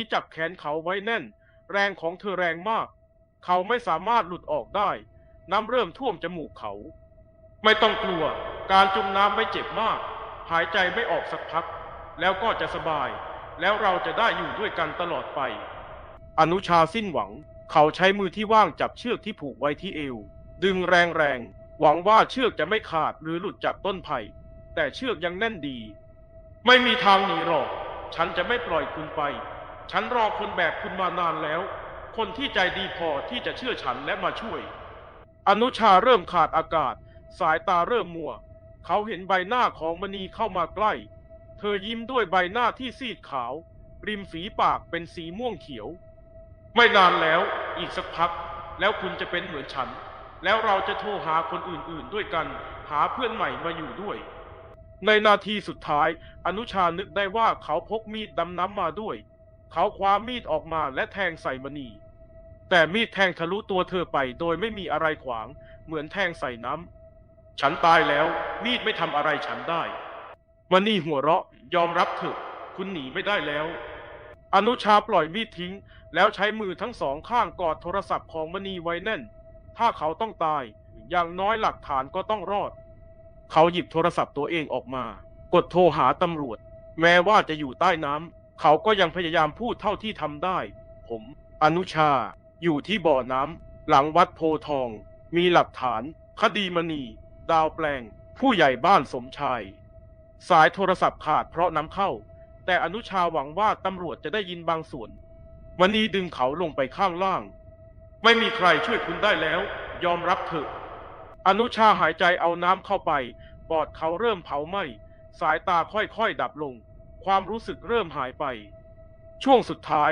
ที่จับแขนเขาไว้แน่น แรงของเธอแรงมาก เขาไม่สามารถหลุดออกได้ น้ำเริ่มท่วมจมูกเขา ไม่ต้องกลัว การจมน้ำไม่เจ็บมาก หายใจไม่ออกสักพัก แล้วก็จะสบาย แล้วเราจะได้อยู่ด้วยกันตลอดไป อนุชาสิ้นหวัง เขาใช้มือที่ว่างจับเชือกที่ผูกไว้ที่เอว ดึงแรงๆ หวังว่าเชือกจะไม่ขาดหรือหลุดจากต้นไผ่ แต่เชือกยังแน่นดี ไม่มีทางหนีหรอก ฉันจะไม่ปล่อยคุณไป ฉันรอคนแบบคุณมานานแล้ว คนที่ใจดีพอที่จะเชื่อฉันและมาช่วย อนุชาเริ่มขาดอากาศ สายตาเริ่มมัว เขาเห็นใบหน้าของมณีเข้ามาใกล้ เธอยิ้มด้วยใบหน้าที่ซีดขาว ริมฝีปากเป็นสีม่วงเขียว ไม่นานแล้ว อีกสักพัก แล้วคุณจะเป็นเหมือนฉัน แล้วเราจะโทรหาคนอื่นๆด้วยกัน หาเพื่อนใหม่มาอยู่ด้วยในนาทีสุดท้าย อนุชานึกได้ว่าเขาพกมีดดำน้ำมาด้วย เขาคว้ามีดออกมาและแทงใส่มณี แต่มีดแทงทะลุตัวเธอไปโดยไม่มีอะไรขวาง เหมือนแทงใส่น้ำ ฉันตายแล้ว มีดไม่ทำอะไรฉันได้มณีหัวเราะยอมรับเถอะ คุณหนีไม่ได้แล้ว อนุชาปล่อยมีดทิ้ง แล้วใช้มือทั้งสองข้างกอดโทรศัพท์ของมณีไว้แน่น ถ้าเขาต้องตาย อย่างน้อยหลักฐานก็ต้องรอด เขาหยิบโทรศัพท์ตัวเองออกมา กดโทรหาตำรวจ แม้ว่าจะอยู่ใต้น้ำ เขาก็ยังพยายามพูดเท่าที่ทำได้ ผมอนุชา อยู่ที่บ่อน้ำหลังวัดโพทอง มีหลักฐาน คดีมณี ดาวแปลง ผู้ใหญ่บ้านสมชาย สายโทรศัพท์ขาดเพราะน้ำเข้า แต่อนุชาหวังว่าตำรวจจะได้ยินบางส่วนมณีดึงเขาลงไปข้างล่าง ไม่มีใครช่วยคุณได้แล้ว ยอมรับเถอะ อนุชาหายใจเอาน้ำเข้าไปปอดเขาเริ่มเผาไหม้สายตาค่อยๆดับลง ความรู้สึกเริ่มหายไป ช่วงสุดท้าย